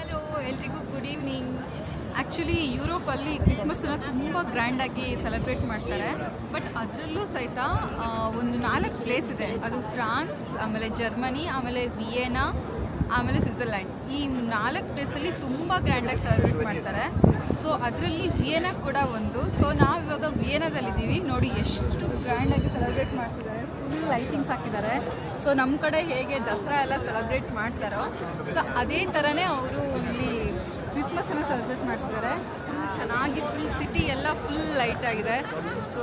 Hello ಎಲ್ರಿಗೂ good evening actually ಯುರೋಪಲ್ಲಿ ಕ್ರಿಸ್ಮಸ್ನ ತುಂಬ ಗ್ರ್ಯಾಂಡಾಗಿ ಸೆಲೆಬ್ರೇಟ್ ಮಾಡ್ತಾರೆ. ಬಟ್ ಅದರಲ್ಲೂ ಸಹಿತ ಒಂದು ನಾಲ್ಕು ಪ್ಲೇಸ್ ಇದೆ. ಅದು ಫ್ರಾನ್ಸ್ ಆಮೇಲೆ ಜರ್ಮನಿ ಆಮೇಲೆ ವಿಯೆನಾ ಆಮೇಲೆ ಸ್ವಿಟ್ಜರ್ಲ್ಯಾಂಡ್ ಈ ನಾಲ್ಕು ಪ್ಲೇಸಲ್ಲಿ ತುಂಬ ಗ್ರ್ಯಾಂಡಾಗಿ ಸೆಲೆಬ್ರೇಟ್ ಮಾಡ್ತಾರೆ. ಸೊ ಅದರಲ್ಲಿ ವಿಯೆನಾ ಕೂಡ ಒಂದು. ಸೊ ನಾವು ಇವಾಗ ವಿಯೆನಾದಲ್ಲಿದ್ದೀವಿ ನೋಡಿ, ಎಷ್ಟು ಗ್ರ್ಯಾಂಡಾಗಿ ಸೆಲೆಬ್ರೇಟ್ ಮಾಡ್ತಿದ್ದಾರೆ. ಲೈಟಿಂಗ್ಸ್ ಹಾಕಿದ್ದಾರೆ. ಸೊ ನಮ್ಮ ಕಡೆ ಹೇಗೆ ದಸರಾ ಎಲ್ಲ ಸೆಲೆಬ್ರೇಟ್ ಮಾಡ್ತಾರೋ ಸೊ ಅದೇ ಥರನೇ ಅವರು ಇಲ್ಲಿ ಕ್ರಿಸ್ಮಸ್ಸನ್ನು ಸೆಲೆಬ್ರೇಟ್ ಮಾಡ್ತಿದ್ದಾರೆ. ಫುಲ್ ಚೆನ್ನಾಗಿ ಫುಲ್ ಸಿಟಿ ಎಲ್ಲ ಫುಲ್ ಲೈಟ್ ಆಗಿದೆ. ಸೊ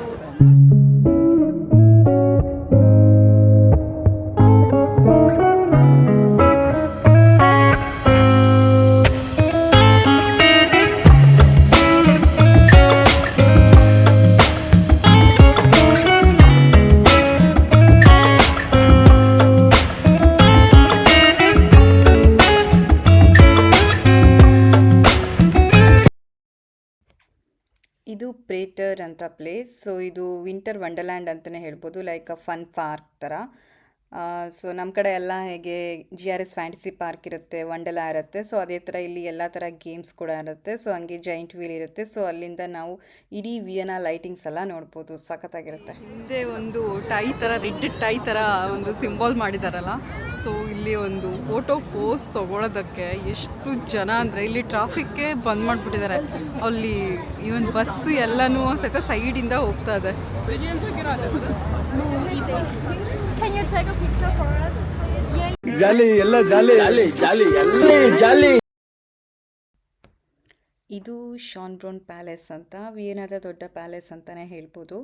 ಇದು ಪ್ರೇಟರ್ ಅಂತ ಪ್ಲೇಸ್ ಸೊ ಇದು ವಿಂಟರ್ ವಂಡರ್ಲ್ಯಾಂಡ್ ಅಂತಲೇ ಹೇಳ್ಬೋದು. ಲೈಕ್ ಅ ಫನ್ ಪಾರ್ಕ್ ಥರ ಸೊ ನಮ್ಮ ಕಡೆ ಎಲ್ಲ ಹೇಗೆ G R S fantasy park ಇರುತ್ತೆ ವಂಡಲಾ ಇರುತ್ತೆ ಸೊ ಅದೇ ಥರ ಇಲ್ಲಿ ಎಲ್ಲ ಥರ ಗೇಮ್ಸ್ ಕೂಡ ಇರುತ್ತೆ ಸೊ ಹಂಗೆ ಜೈಂಟ್ ವೀಲ್ ಇರುತ್ತೆ ಸೊ ಅಲ್ಲಿಂದ ನಾವು ಇಡೀ ವಿಯನ ಲೈಟಿಂಗ್ಸ್ ಎಲ್ಲ ನೋಡ್ಬೋದು, ಸಖತ್ತಾಗಿರುತ್ತೆ. ಹಿಂದೆ ಒಂದು ಟೈ ಥರ ರೆಡ್ ಟೈ ಥರ ಒಂದು ಸಿಂಬಾಲ್ ಮಾಡಿದಾರಲ್ಲ ಸೊ ಇಲ್ಲಿ ಒಂದು ಫೋಟೋ ಪೋಸ್ ತೊಗೊಳೋದಕ್ಕೆ ಎಷ್ಟು ಜನ ಅಂದರೆ ಇಲ್ಲಿ ಟ್ರಾಫಿಕ್ಗೆ ಬಂದ್ ಮಾಡಿಬಿಟ್ಟಿದ್ದಾರೆ, ಅಲ್ಲಿ ಈವನ್ ಬಸ್ ಎಲ್ಲನೂ ಸಹಿತ ಸೈಡಿಂದ ಹೋಗ್ತಾ ಇದೆ. Can you take a picture for us? ಜಾಲಿ yalla, ಇದು ಶಾನ್ ಬ್ರೌನ್ ಪ್ಯಾಲೇಸ್ ಅಂತ ವಿಯೆನಾದ ದೊಡ್ಡ ಪ್ಯಾಲೇಸ್ ಅಂತಲೇ ಹೇಳ್ಬೋದು.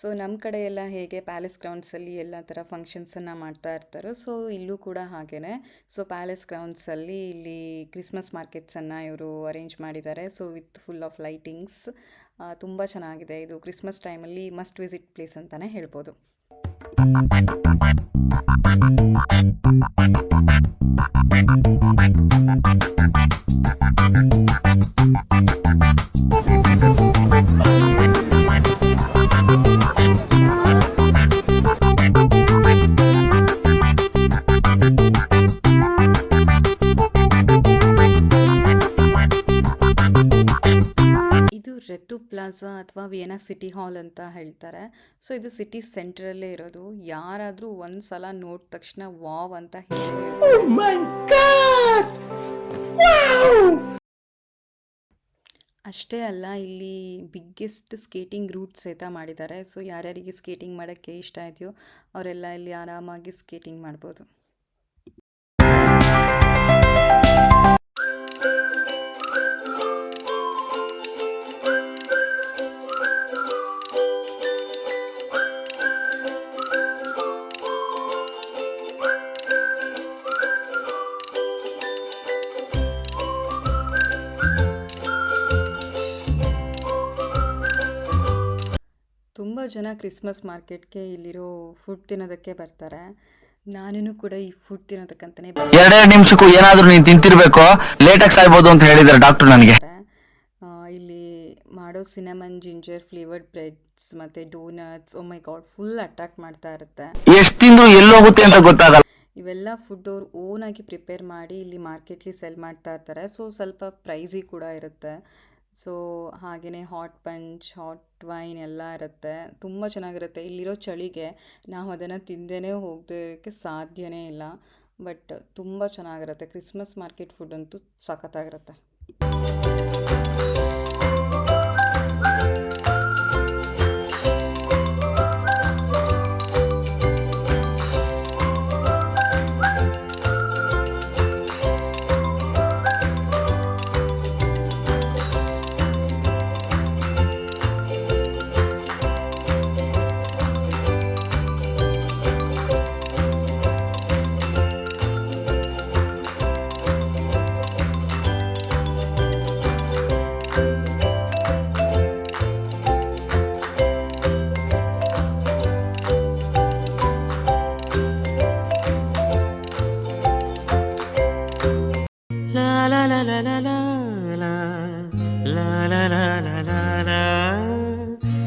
ಸೊ ನಮ್ಮ ಕಡೆ ಎಲ್ಲ ಹೇಗೆ ಪ್ಯಾಲೇಸ್ ಗ್ರೌಂಡ್ಸಲ್ಲಿ ಎಲ್ಲ ಥರ ಫಂಕ್ಷನ್ಸನ್ನು ಮಾಡ್ತಾ ಇರ್ತಾರೋ ಸೊ ಇಲ್ಲೂ ಕೂಡ ಹಾಗೇ ಸೊ ಪ್ಯಾಲೇಸ್ ಗ್ರೌಂಡ್ಸಲ್ಲಿ ಇಲ್ಲಿ ಕ್ರಿಸ್ಮಸ್ ಮಾರ್ಕೆಟ್ಸನ್ನು ಇವರು ಅರೇಂಜ್ ಮಾಡಿದ್ದಾರೆ. So with full of lightings ತುಂಬ ಚೆನ್ನಾಗಿದೆ. ಇದು ಕ್ರಿಸ್ಮಸ್ ಟೈಮಲ್ಲಿ ಮಸ್ಟ್ ವಿಸಿಟ್ ಪ್ಲೇಸ್ ಅಂತಲೇ ಹೇಳ್ಬೋದು. ಇದು ಪ್ಲಾಜಾ ಅಥವಾ ವಿಯೆನಾ ಸಿಟಿ ಹಾಲ್ ಅಂತ ಹೇಳ್ತಾರೆ. ಸೊ ಇದು ಸಿಟಿ ಸೆಂಟ್ರಲ್ಲೇ ಇರೋದು. ಯಾರಾದರೂ ಒಂದು ಸಲ ನೋಡಿದ ತಕ್ಷಣ ವಾವ್ ಅಂತ ಹೇಳಿ. ಅಷ್ಟೇ ಅಲ್ಲ ಇಲ್ಲಿ ಬಿಗ್ಗೆಸ್ಟ್ ಸ್ಕೇಟಿಂಗ್ ರೂಟ್ ಸಹಿತ ಮಾಡಿದ್ದಾರೆ. ಸೊ ಯಾರ್ಯಾರಿಗೆ ಸ್ಕೇಟಿಂಗ್ ಮಾಡೋಕ್ಕೆ ಇಷ್ಟ ಇದೆಯೋ ಅವರೆಲ್ಲ ಇಲ್ಲಿ ಆರಾಮಾಗಿ ಸ್ಕೇಟಿಂಗ್ ಮಾಡ್ಬೋದು. ಜನ ಕ್ರಿಸ್ಮಸ್ ಮಾರ್ಕೆಟ್ಗೆ ಇಲ್ಲಿರೋ ಫುಡ್ ತಿನ್ನೋದಕ್ಕೆ ಬರ್ತಾರೆ. ನಾನೇನು ಕೂಡ ಈ ಫುಡ್ ತಿನ್ನೋದಕ್ಕಂತಾನೆ ಎರಡೆರಡು ನಿಮಿಷಕ್ಕೂ ಏನಾದ್ರೂ ನೀನು ತಿಂತಿರ್ಬೇಕು ಲೇಟಾಗಿ ಸಾಯ್ಬೋದು ಅಂತ ಹೇಳಿದಾರೆ ಡಾಕ್ಟರ್ ನನಗೆ. ಇಲ್ಲಿ ಮಾಡೋ ಸಿನಮನ್ ಜಿಂಜರ್ ಫ್ಲೇವರ್ಡ್ ಬ್ರೆಡ್ಸ್ ಮತ್ತೆ donuts oh my god full attract ಮಾಡ್ತಾ ಇರುತ್ತೆ. ಎಷ್ಟು ತಿಂದ್ರು ಎಲ್ಲೋಗುತ್ತೆ ಅಂತ ಗೊತ್ತಾಗಲ್ಲ. ಇವೆಲ್ಲ ಫುಡ್ ಅವ್ರು ಓನಾಗಿ ಪ್ರಿಪೇರ್ ಮಾಡಿ ಇಲ್ಲಿ ಮಾರ್ಕೆಟ್ಲಿ ಸೆಲ್ ಮಾಡ್ತಾ ಇರ್ತಾರೆ. ಸೊ ಸ್ವಲ್ಪ ಪ್ರೈಸಿ ಕೂಡ ಇರುತ್ತೆ. ಸೊ ಹಾಗೆಯೇ ಹಾಟ್ ಪಂಚ್, ಹಾಟ್ ವೈನ್ ಎಲ್ಲ ಇರುತ್ತೆ. ತುಂಬ ಚೆನ್ನಾಗಿರುತ್ತೆ. ಇಲ್ಲಿರೋ ಚಳಿಗೆ ನಾವು ಅದನ್ನು ತಿಂದೇ ಹೋಗೋದಕ್ಕೆ ಸಾಧ್ಯವೇ ಇಲ್ಲ. ಬಟ್ ತುಂಬ ಚೆನ್ನಾಗಿರುತ್ತೆ. ಕ್ರಿಸ್ಮಸ್ ಮಾರ್ಕೆಟ್ ಫುಡ್ ಅಂತೂ ಸಖತ್ತಾಗಿರುತ್ತೆ.